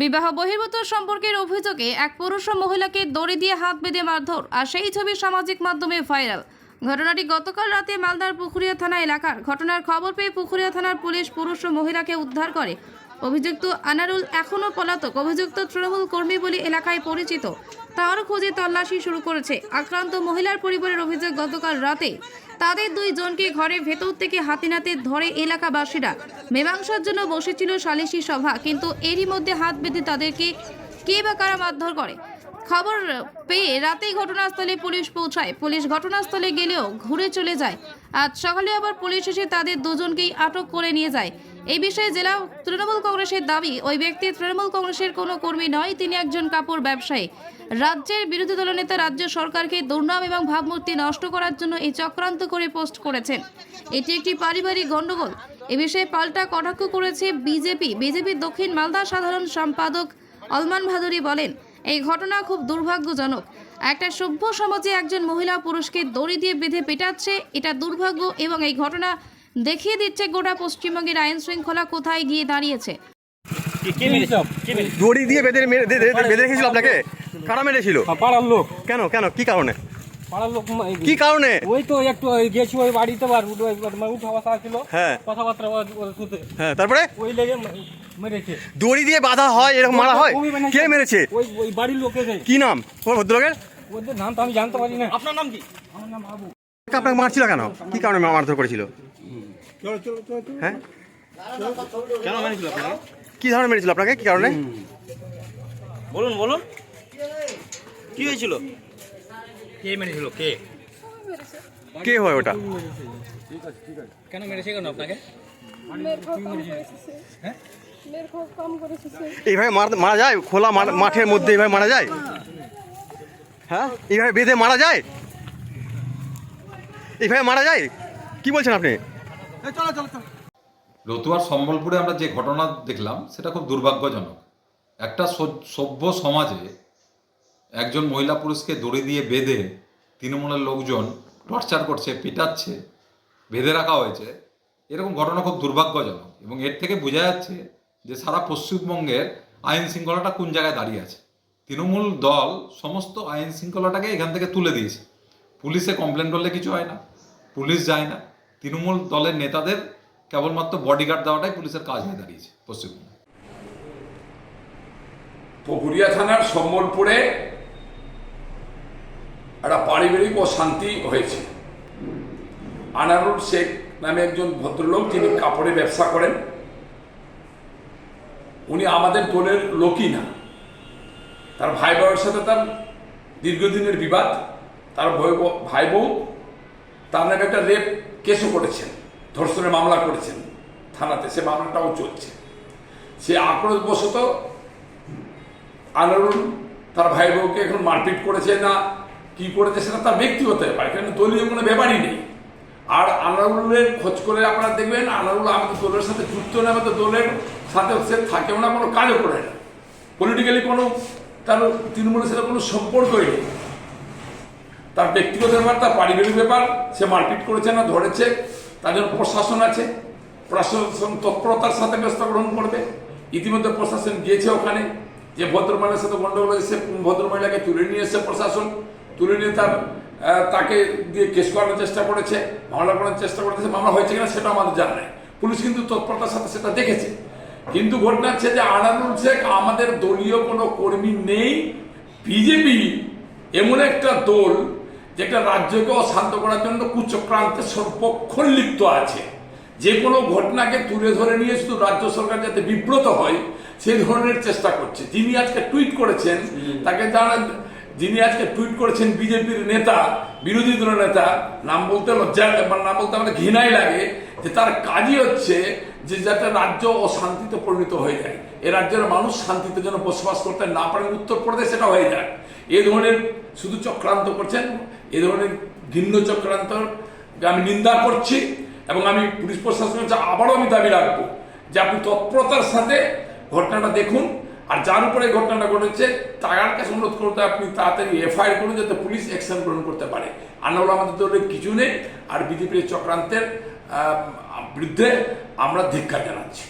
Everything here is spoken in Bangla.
বিবাহ বহির্ভূত সম্পর্কের অভিযোগে এক পুরুষ ও মহিলাকে দড়ি দিয়ে হাত বেঁধে মারধর, আর সেই ছবি সামাজিক মাধ্যমে ভাইরাল। ঘটনাটি গতকাল রাতে মালদার পুকুরিয়া থানা এলাকার ঘটনার খবর পেয়ে পুকুরিয়া থানার পুলিশ পুরুষ ও মহিলাকে উদ্ধার করে। অভিযুক্ত আনারুল এখনও পলাতক। অভিযুক্ত তৃণমূল কর্মী বলে এলাকায় পরিচিত। তার খোঁজে তল্লাশি শুরু করেছে। আক্রান্ত মহিলার পরিবারের অভিযোগ, গতকাল রাতে তাদের দুই জনকে ঘরের ভেতর থেকে হাতে নাতে ধরে এলাকাবাসীরা। মীমাংসার জন্য বসেছিল সালিশি সভা, কিন্তু এরই মধ্যে হাত বেঁধে তাদেরকে কে বা কারা মারধর করে? খবর পেয়ে রাতেই ঘটনাস্থলে পুলিশ পৌঁছায়। পুলিশ ঘটনাস্থলে গেলেও ঘুরে চলে যায়। আজ সকালে আবার পুলিশ এসে তাদের দুজনকেই আটক করে নিয়ে যায়। এই বিষয়ে জেলা তৃণমূল কংগ্রেসের দাবি, ওই ব্যক্তি তৃণমূল কংগ্রেসের কোনো কর্মী নয়, তিনি একজন কাপড় ব্যবসায়ী। রাজ্যের বিরোধী দলনেতা রাজ্য সরকারকে দুর্নাম এবং ভাবমূর্তি নষ্ট করার জন্য এই চক্রান্ত করে পোস্ট করেছেন। এটি একটি পারিবারিক গণ্ডগোল। এ বিষয়ে পাল্টা কটাক্ষ করেছে বিজেপি। বিজেপির দক্ষিণ মালদা সাধারণ সম্পাদক অলমান ভাদুরী বলেন, এই ঘটনা খুব দুর্ভাগ্যজনক। একটা সভ্য সমাজে একজন মহিলা পুরুষকে দড়ি দিয়ে বেঁধে পেটাচ্ছে, এটা দুর্ভাগ্য এবং এই ঘটনা দেখিয়ে দিচ্ছে গোটা পশ্চিমবঙ্গের আইন শৃঙ্খলা কোথায় গিয়ে দাঁড়িয়েছে। দড়ি দিয়ে বেঁধে বেঁধে রেখেছিল আপনাকে? কারা মেরেছিল? হ্যাঁ, পাড়ার লোক। কেন কেন কি কারণে? পাড়ার লোক কি কারণে? ওই তো একটু ওই গেছি ওই বাড়িতে বার উঠা বসা ছিল। হ্যাঁ। কথাবার্তা ওর- ওর হ্যাঁ তারপরে? ওই লেগে মেরেছে। দড়ি দিয়ে বাঁধা হয় এরকম মারা হয়। কে মেরেছে? ওই ওই বাড়ির লোকেদের কি নাম? কোন ভদ্রলোকের? ওদের নাম তো আমি জানতে পারি না। আপনার নাম কি? আমার নাম বাবু আপনাকে মারছিল কেন? কি কারণে মারধর করেছিল? হ্যাঁ? কেন কি ধরনের মেরেছিল আপনাকে? কি কারণে? বলুন বলুন। কি হয়েছিল? কে মেরেছিল? কে? কে হয় ওটা? কেন মেরেছে কেন আপনাকে? সে। এইভাবে মার- মারা যায়? খোলা মাঠ- মাঠের মধ্যে এইভাবে মারা যায়? হ্যাঁ? এইভাবে বেঁধে মারা যায়? এইভাবে মারা যায়? কি বলছেন আপনি? রতুয়ার সম্বলপুরে আমরা যে ঘটনা দেখলাম, সেটা খুব দুর্ভাগ্যজনক। একটা সভ্য সমাজে একজন মহিলা পুরুষকে দড়ি দিয়ে বেঁধে তৃণমূলের লোকজন টর্চার করছে, পেটাচ্ছে, বেঁধে রাখা হয়েছে, এরকম ঘটনা খুব দুর্ভাগ্যজনক। এবং এর থেকে বোঝা যাচ্ছে যে সারা পশ্চিমবঙ্গের আইন শৃঙ্খলাটা কোন জায়গায় দাঁড়িয়ে আছে। তৃণমূল দল সমস্ত আইন শৃঙ্খলাটাকে এখান থেকে তুলে দিয়েছে। পুলিশে কমপ্লেন করলে কিছু হয় না, পুলিশ যায় না। তৃণমূল দলের নেতাদের কেবলমাত্র বডিগার্ড দেওয়াটাই পুলিশের কাজ হয়ে দাঁড়িয়েছে পশ্চিমবঙ্গে। পুকুরিয়া থানার সম্বলপুরে একটা পারিবারিক অশান্তি হয়েছে। আনারুল শেখ নামে একজন ভদ্রলোক যিনি কাপড়ের ব্যবসা করেন। উনি আমাদের দলের লোকই না। তার ভাই বউয়ের সাথে তার দীর্ঘদিনের বিবাদ, তার ভাই বউ, তার নামে একটা রেপ কেসও করেছেন, ধর্ষণের মামলা করেছেন, থানাতে সে মামলাটাও চলছে। সে আক্রোশবশত আনারুল তার ভাই বউকে এখন মারপিট করেছে না, কি করেছে সেটা তার ব্যক্তিগত ব্যাপার এখানে দলীয় কোনো ব্যাপারই নেই। আর আনারুলের খোঁজ করে আপনারা দেখবেন আনারুল আমাদের দলের সাথে যুক্ত না আমাদের দলের সাথে সে থাকেও না, কোনো কাজও করে না। পলিটিক্যালি কোনো তার তৃণমূলের সাথে কোনো সম্পর্কই নেই। তার ব্যক্তিগত ব্যাপার, তার পারিবারিক ব্যাপার, সে মারপিট করেছে না, ধরেছে তার জন্য প্রশাসন আছে, প্রশাসন তৎপরতার সাথে ব্যবস্থা গ্রহণ করবে। ইতিমধ্যে প্রশাসন গিয়েছে ওখানে, যে ভদ্রমহিলার সাথে গন্ডগোল হয়েছে, ভদ্রমহিলাকে তুলে নিয়ে এসে প্রশাসন, তুলে নিয়ে তার তাকে দিয়ে কেস করানোর চেষ্টা করেছে, মামলা করার চেষ্টা করেছে, মামলা হয়েছে কিনা সেটা আমাদের জানা নেই। পুলিশ কিন্তু তৎপরতার সাথে সেটা দেখেছে। কিন্তু ঘটনা হচ্ছে যে আনারুল শেখ আমাদের দলীয় কোনো কর্মী নেই, বিজেপি এমন একটা দল যেটা রাজ্যকে অশান্ত করার জন্য কুচক্রান্তে সর্বক্ষণ লিপ্ত আছে। যে কোনো ঘটনাকে তুলে ধরে নিয়ে শুধু রাজ্য সরকার যাতে বিব্রত হয় সেই ধরনের চেষ্টা করছে। যিনি আজকে টুইট করেছেন তাকে যারা যিনি আজকে টুইট করেছেন বিজেপির নেতা বিরোধী দলের নেতা নাম বলতে লজ্জা বা নাম বলতে আমাদের ঘৃণাই লাগে যে তার কাজই হচ্ছে যে যাতে রাজ্য অশান্তিতে পরিণত হয়ে যায়। এ রাজ্যের মানুষ শান্তিতে যেন বসবাস করতে না পারেন উত্তরপ্রদেশ সেটা হয়ে যায় এ ধরনের শুধু চক্রান্ত করছেন এ ধরনের ভিন্ন চক্রান্ত আমি নিন্দা করছি এবং আমি পুলিশ প্রশাসনের কাছে আবারও আমি দাবি রাখব যে আপনি তৎপরতার সাথে ঘটনাটা দেখুন। আর যার উপরে ঘটনাটা ঘটেছে, তার কাছে অনুরোধ করতে আপনি তাড়াতাড়ি এফআইআর করুন যাতে পুলিশ অ্যাকশন গ্রহণ করতে পারে। আর নাহলে আমাদের দলের কিছু নেই। আর বিজেপির চক্রান্তের বিরুদ্ধে আমরা ধিক্ষা জানাচ্ছি।